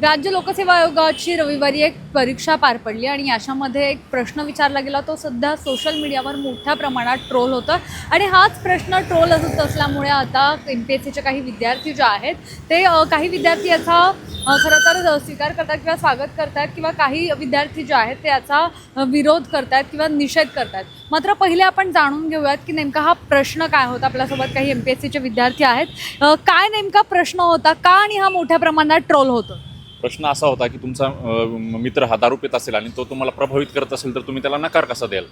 राज्य लोकसेवा आयोगाची रविवारी एक परीक्षा पार पडली आणि याच्यामध्ये एक प्रश्न विचारला गेला. तो सध्या सोशल मीडियावर मोठ्या प्रमाणात ट्रोल होतं आणि हाच प्रश्न ट्रोल होत असल्यामुळे आता एम पी एस सीचे काही विद्यार्थी जे आहेत ते काही विद्यार्थी याचा खरं तर स्वीकार करतात किंवा स्वागत करतात किंवा काही विद्यार्थी जे आहेत ते याचा विरोध करतात किंवा निषेध करतात. मात्र पहिले आपण जाणून घेऊयात की नेमका हा प्रश्न काय होता. आपल्यासोबत काही एम पी एस सीचे विद्यार्थी आहेत. काय नेमका प्रश्न होता? का आणि हा मोठ्या प्रमाणात ट्रोल होतो? प्रश्न असा होता की तुमचा मित्र हा दारू पित असेल आणि तो तुम्हाला प्रभावित करत असेल तर तुम्ही त्याला नकार कसा द्याल?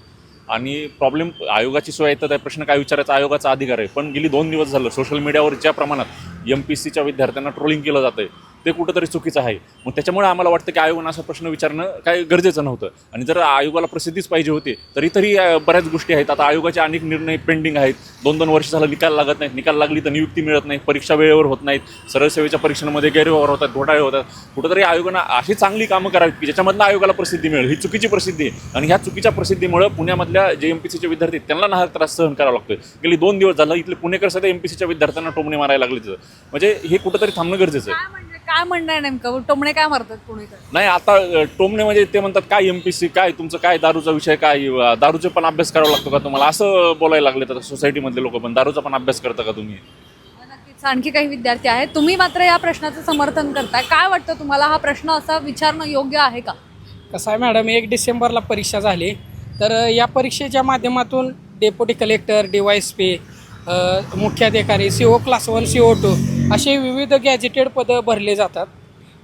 आणि प्रॉब्लेम आयोगाची सोय आहे तर त्या प्रश्न काय विचारायचा? आयोगाचा अधिकार आहे. पण गेली दोन दिवस झालं सोशल मीडियावर ज्या प्रमाणात एम पी सीच्या विद्यार्थ्यांना ट्रोलिंग केलं जातं आहे ते कुठंतरी चुकीचं आहे. मग त्याच्यामुळे आम्हाला वाटतं की आयोगानं असा प्रश्न विचारणं काय गरजेचं नव्हतं. आणि जर आयोगाला प्रसिद्धीच पाहिजे होती तरी तरी बऱ्याच गोष्टी आहेत. आता आयोगाचे अनेक निर्णय पेंडिंग आहेत. दोन दोन वर्ष झालं निकाल लागत नाहीत. निकाल लागली तर नियुक्ती मिळत नाही. परीक्षा वेळेवर होत नाहीत. सरळ सेवेच्या परीक्षांमध्ये गैरव्यवहार होतात घोटाळे होतात. कुठंतरी आयोगानं अशी चांगली कामं करावीत की ज्याच्यामधनं आयोगाला प्रसिद्धी मिळेल. ही चुकीची प्रसिद्धी आहे. आणि ह्या चुकीच्या प्रसिद्धीमुळे पुण्यामधल्या जे एम पी सीचे विद्यार्थी त्यांना नाहक त्रास सहन करावा लागतोय. गेली दोन दिवस झालं इथले पुणेकर सध्या एम पी सीच्या विद्यार्थ्यांना टोमणे मारायला लागले म्हणजे हे कुठंतरी थांबणं गरजेचं आहे. काय काय म्हणणं आहे नेमकं टोमणे काय मारतात पुणेकर? नाही आता अ, टोमणे म्हणजे ते म्हणतात काय एम पी सी काय तुमचं काय दारूचा विषय काय अ, दारूचे पण अभ्यास करावा लागतो का तुम्हाला? असं बोलायला लागले तर सोसायटीमधले लोक पण दारूचा पण अभ्यास करता का तुम्ही? नक्कीच आणखी काही विद्यार्थी आहेत. तुम्ही मात्र या प्रश्नाचं समर्थन करताय. काय वाटतं तुम्हाला? हा प्रश्न असा विचारणं योग्य आहे का? कसं आहे मॅडम एक डिसेंबरला परीक्षा झाली. तर या परीक्षेच्या माध्यमातून deputy collector D Y S P मुख्याधिकारी C O class one C O two असे विविध गॅजेटेड पदं भरले जातात.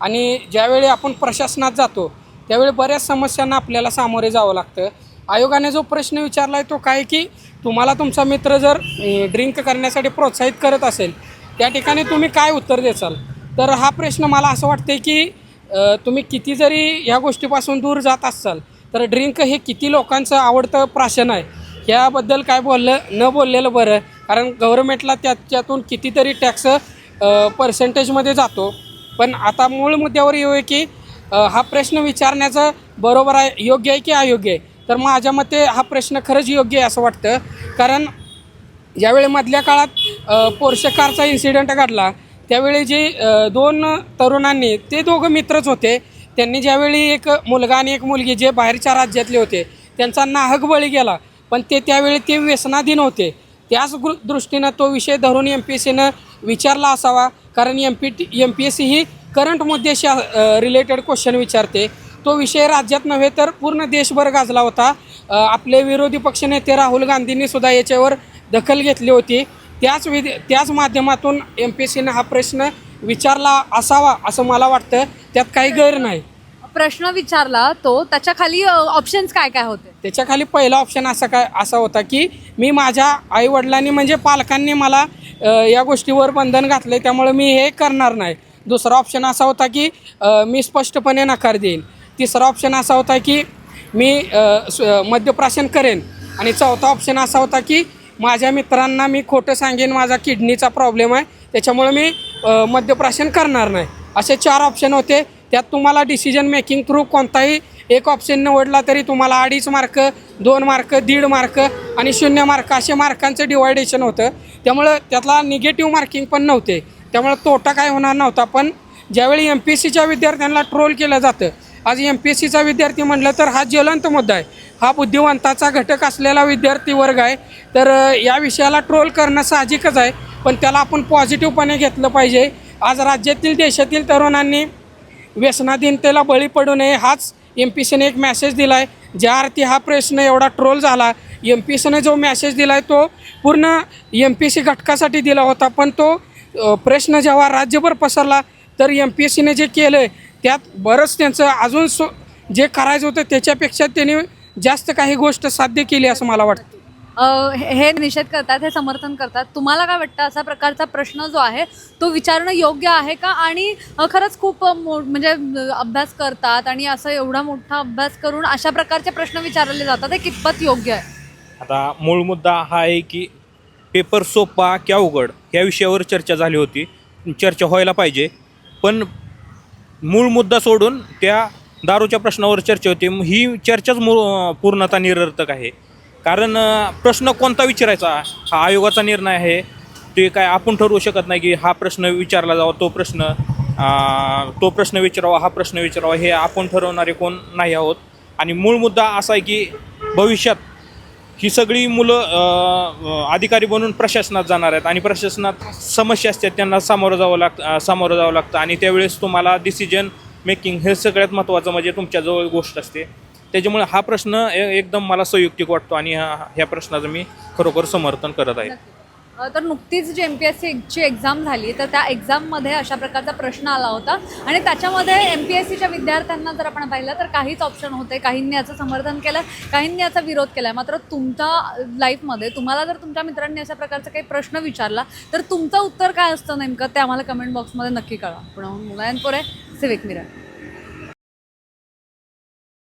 आणि ज्यावेळी आपण प्रशासनात जातो त्यावेळी बऱ्याच समस्यांना आपल्याला सामोरे जावं लागतं. आयोगाने जो प्रश्न विचारला आहे तो काय की तुम्हाला तुमचा मित्र जर ड्रिंक करण्यासाठी प्रोत्साहित करत असेल त्या ठिकाणी तुम्ही काय उत्तर देचाल तर हा प्रश्न मला असं वाटते की तुम्ही किती जरी ह्या गोष्टीपासून दूर जात असाल तर ड्रिंक हे किती लोकांचं आवडतं प्राशन आहे? ह्याबद्दल काय बोललं न बोललेलं बरं. कारण गव्हर्मेंटला त्याच्यातून कितीतरी टॅक्स पर्सेंटेजमध्ये जातो. पण आता मूळ मुद्द्यावर येऊ आहे की हा प्रश्न विचारण्याचं बरोबर आहे योग्य आहे की अयोग्य आहे? तर माझ्या मते हा प्रश्न खरंच योग्य आहे असं वाटतं. कारण ज्यावेळी मधल्या काळात पोर्शे कारचा इन्सिडेंट घडला त्यावेळी जे दोन तरुणांनी ते दोघं मित्रच होते. त्यांनी ज्यावेळी एक मुलगा आणि एक मुलगी जे बाहेरच्या राज्यातले होते त्यांचा नाहक बळी गेला. पण ते त्यावेळी ते व्यसनाधीन होते. त्याच गृ दृष्टीनं तो विषय धरून एम पी एस सीनं विचारला असावा. कारण M P T M P S C ही करंट मुद्द्याशी रिलेटेड क्वेश्चन विचारते. तो विषय राज्यात नव्हे तर पूर्ण देशभर गाजला होता. आपले विरोधी पक्षनेते राहुल गांधींनी सुद्धा याच्यावर दखल घेतली होती. त्याच विध त्याच माध्यमातून एम पी एस सीनं हा प्रश्न विचारला असावा असं मला वाटतं. त्यात काही गैर नाही. प्रश्न विचारला तो. त्याच्याखाली ऑप्शन्स काय काय होते? त्याच्याखाली पहिला ऑप्शन असा काय असा होता की मी माझ्या आईवडिलांनी म्हणजे पालकांनी मला या गोष्टीवर बंधन घातलं आहे त्यामुळे मी हे करणार नाही. दुसरा ऑप्शन असा होता की मी स्पष्टपणे नकार देईन. तिसरा ऑप्शन असा होता की मी स- मद्यप्राशन करेन. आणि चौथा ऑप्शन असा होता की माझ्या मित्रांना मी खोटं सांगेन माझा किडनीचा प्रॉब्लेम आहे त्याच्यामुळे मी मद्यप्राशन करणार नाही. असे चार ऑप्शन होते. त्यात तुम्हाला डिसिजन मेकिंग थ्रू कोणताही एक ऑप्शन निवडला तरी तुम्हाला अडीच मार्क दोन मार्क दीड मार्क आणि शून्य मार्क असे मार्कांचं डिवायडेशन होतं. त्यामुळं त्यातला निगेटिव्ह मार्किंग पण नव्हते. त्यामुळं तोटा काय होणार नव्हता. पण ज्यावेळी एम पी एस सीच्या विद्यार्थ्यांना ट्रोल केलं जातं आज एम पी एस सीचा विद्यार्थी म्हटलं तर हा ज्वलंत मुद्दा आहे. हा बुद्धिवंताचा घटक असलेला विद्यार्थी वर्ग आहे. तर या विषयाला ट्रोल करणं साहजिकच आहे. पण त्याला आपण पॉझिटिव्हपणे घेतलं पाहिजे. आज राज्यातील देशातील तरुणांनी व्यसनाधीनतेला बळी पडू नये हाच एम पी सीने एक मॅसेज दिला आहे ज्या अर्थी हा प्रश्न एवढा ट्रोल झाला एम पी सीने जो मॅसेज दिला आहे तो पूर्ण एम पी सी घटकासाठी दिला होता पण तो प्रश्न जेव्हा राज्यभर पसरला तर एम पी एस सीने जे केलं आहे त्यात बरंच त्यांचं अजून सो जे करायचं होतं त्याच्यापेक्षा त्यांनी जास्त काही गोष्ट साध्य केली असं मला वाटतं. हे हे निषेध करतात हे समर्थन करतात. तुम्हाला काय वाटतं? असा प्रकारचा प्रश्न जो आहे तो विचारणं योग्य आहे का? आणि खरंच खूप मो म्हणजे अभ्यास करतात आणि असं एवढा मोठा अभ्यास करून अशा प्रकारचे प्रश्न विचारले जातात हे कितपत योग्य आहे? आता मूळ मुद्दा हा आहे की पेपर सोपा क्या उघड? या विषयावर चर्चा झाली होती. चर्चा व्हायला पाहिजे. पण मूळ मुद्दा सोडून त्या दारूच्या प्रश्नावर चर्चा होते. ही चर्चाच मूळ पूर्णता निरर्थक आहे. कारण प्रश्न कोणता विचारायचा? हा आयोगाचा निर्णय आहे. ते काय आपण ठरवू शकत नाही की हा प्रश्न विचारला जावा तो प्रश्न तो प्रश्न विचारावा हा प्रश्न विचारावा हे आपण ठरवणारे कोण नाही आहोत. आणि मूळ मुद्दा असा आहे की भविष्यात ही सगळी मुलं अधिकारी बनून प्रशासनात जाणार आहेत. आणि प्रशासनात समस्या असतात त्यांना सामोरं जावं लागतं सामोरं जावं लागतं. आणि त्यावेळेस तुम्हाला डिसिजन मेकिंग हे सगळ्यात महत्त्वाचं म्हणजे तुमच्याजवळ गोष्ट असते. त्याच्यामुळे हा प्रश्न एकदम मला संयुक्तिक वाटतो आणि ह्या प्रश्नाचं मी खरोखर समर्थन करत आहे. तर नुकतीच जी एम पी एस सीची एक्झाम झाली तर त्या एक्झाममध्ये अशा प्रकारचा प्रश्न आला होता. आणि त्याच्यामध्ये एम पी एस सीच्या विद्यार्थ्यांना जर आपण पाहिलं तर काहीच ऑप्शन होते. काहींनी याचं समर्थन केलं काहींनी याचा विरोध केला मात्र तुमच्या लाईफमध्ये तुम्हाला जर तुमच्या मित्रांनी अशा प्रकारचा काही प्रश्न विचारला तर तुमचं उत्तर काय असतं नेमकं? ते आम्हाला कमेंट बॉक्समध्ये नक्की कळवा. पुन्हा मुलांपोरे सिविक मिरर